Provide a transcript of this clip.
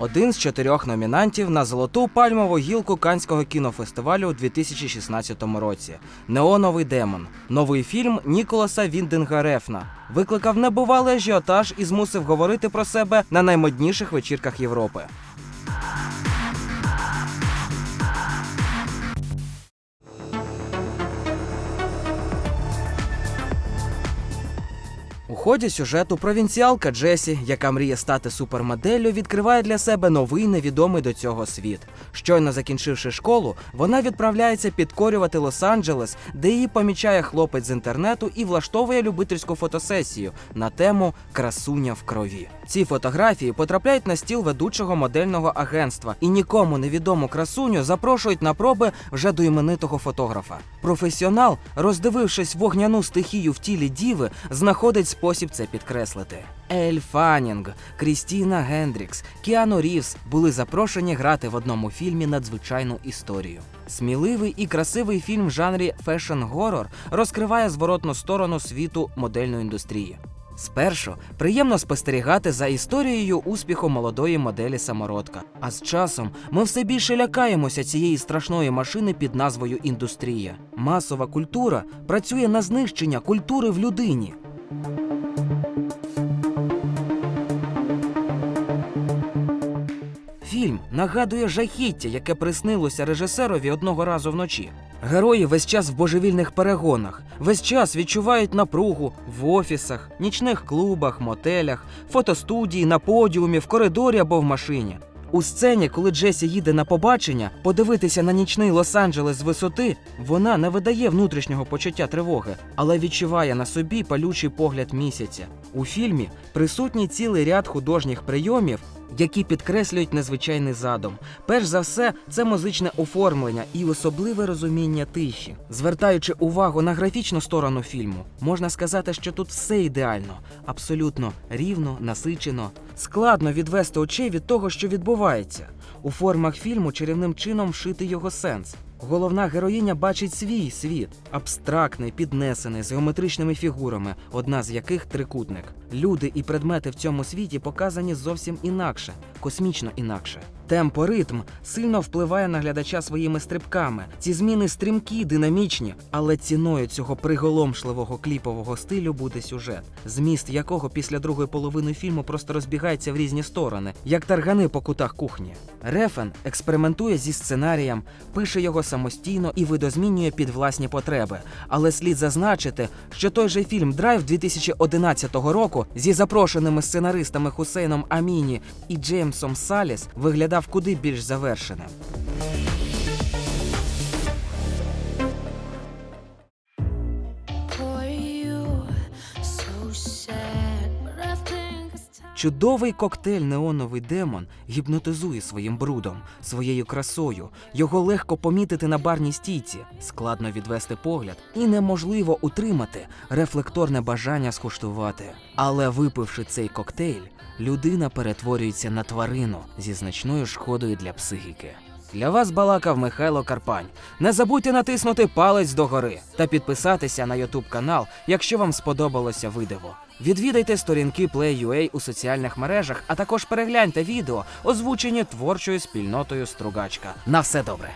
один з чотирьох номінантів на золоту пальмову гілку Канського кінофестивалю у 2016 році. Неоновий демон. Новий фільм Ніколаса Віндинга Рефна викликав небувалий ажіотаж і змусив говорити про себе на наймодніших вечірках Європи. Ході сюжету провінціалка Джесі, яка мріє стати супермоделлю, відкриває для себе новий невідомий до цього світ. Щойно закінчивши школу, вона відправляється підкорювати Лос-Анджелес, де її помічає хлопець з інтернету і влаштовує любительську фотосесію на тему Красуня в крові. Ці фотографії потрапляють на стіл ведучого модельного агентства, і нікому невідому красуню запрошують на проби вже до іменитого фотографа. Професіонал, роздивившись вогняну стихію в тілі діви, знаходить спосіб це підкреслити. Ель Фанінг, Крістіна Гендрікс, Кіану Рівс були запрошені грати в одному фільмі надзвичайну історію. Сміливий і красивий фільм в жанрі фешн-горор розкриває зворотну сторону світу модельної індустрії. Спершу приємно спостерігати за історією успіху молодої моделі самородка. А з часом ми все більше лякаємося цієї страшної машини під назвою індустрія. Масова культура працює на знищення культури в людині. Фільм нагадує жахіття, яке приснилося режисерові одного разу вночі. Герої весь час в божевільних перегонах, весь час відчувають напругу в офісах, нічних клубах, мотелях, фотостудії, на подіумі, в коридорі або в машині. У сцені, коли Джесі їде на побачення, подивитися на нічний Лос-Анджелес з висоти, вона не видає внутрішнього почуття тривоги, але відчуває на собі палючий погляд місяця. У фільмі присутній цілий ряд художніх прийомів, які підкреслюють незвичайний задум. Перш за все, це музичне оформлення і особливе розуміння тиші. Звертаючи увагу на графічну сторону фільму, можна сказати, що тут все ідеально, абсолютно рівно, насичено. Складно відвести очей від того, що відбувається. У формах фільму чарівним чином вшити його сенс. Головна героїня бачить свій світ, абстрактний, піднесений, з геометричними фігурами, одна з яких трикутник. Люди і предмети в цьому світі показані зовсім інакше, космічно інакше. Темпоритм сильно впливає на глядача своїми стрибками. Ці зміни стрімкі, динамічні, але ціною цього приголомшливого кліпового стилю буде сюжет, зміст якого після другої половини фільму просто розбігається в різні сторони, як таргани по кутах кухні. Рефен експериментує зі сценарієм, пише його самостійно і видозмінює під власні потреби. Але слід зазначити, що той же фільм Драйв 2011 року зі запрошеними сценаристами Хусейном Аміні і Джеймсом Саліс виглядав куди більш завершеним. Чудовий коктейль Неоновий демон гіпнотизує своїм брудом, своєю красою. Його легко помітити на барній стійці, складно відвести погляд, і неможливо утримати рефлекторне бажання скуштувати. Але випивши цей коктейль, людина перетворюється на тварину зі значною шкодою для психіки. Для вас балакав Михайло Карпань. Не забудьте натиснути палець догори та підписатися на YouTube канал, якщо вам сподобалося відео. Відвідайте сторінки Play.ua у соціальних мережах, а також перегляньте відео, озвучені творчою спільнотою Стругачка. На все добре!